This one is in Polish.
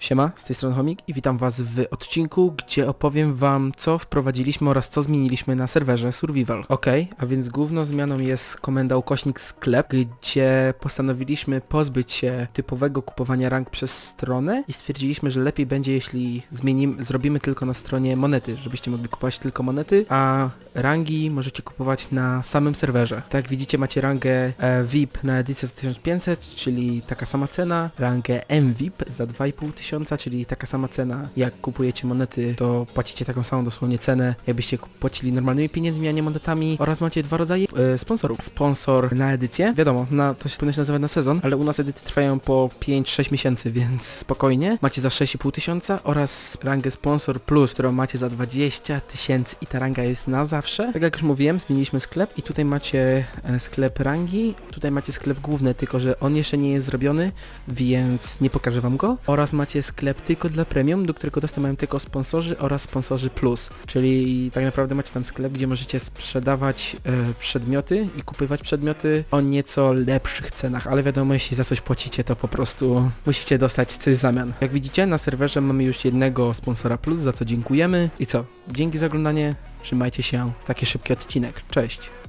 Siema, z tej strony Homik i witam was w odcinku, gdzie opowiem wam co wprowadziliśmy oraz co zmieniliśmy na serwerze Survival. Ok, a więc główną zmianą jest komenda ukośnik sklep, gdzie postanowiliśmy pozbyć się typowego kupowania rank przez stronę i stwierdziliśmy, że lepiej będzie jeśli zrobimy tylko na stronie monety, żebyście mogli kupować tylko monety, a rangi możecie kupować na samym serwerze. Tak jak widzicie macie rangę e, VIP na edycję za 1500, czyli taka sama cena, rangę MVIP za 2500 tysiąca, czyli taka sama cena, jak kupujecie monety, to płacicie taką samą dosłownie cenę, jakbyście płacili normalnymi pieniędzmi, a nie monetami oraz macie dwa rodzaje e, sponsorów. Sponsor na edycję, wiadomo, na, to się powinno się nazywać na sezon, ale u nas edyty trwają po 5-6 miesięcy, więc spokojnie. Macie za 6,5 tysiąca oraz rangę sponsor plus, którą macie za 20 tysięcy i ta ranga jest na zawsze. Tak jak już mówiłem, zmieniliśmy sklep i tutaj macie e, sklep rangi, tutaj macie sklep główny, tylko że on jeszcze nie jest zrobiony, więc nie pokażę wam go. Oraz macie sklep tylko dla premium, do którego dostęp mają tylko sponsorzy oraz sponsorzy plus. Czyli tak naprawdę macie tam sklep, gdzie możecie sprzedawać e, przedmioty i kupywać przedmioty o nieco lepszych cenach, ale wiadomo, jeśli za coś płacicie, to po prostu musicie dostać coś w zamian. Jak widzicie, na serwerze mamy już jednego sponsora plus, za co dziękujemy. I co? Dzięki za oglądanie, trzymajcie się, taki szybki odcinek. Cześć!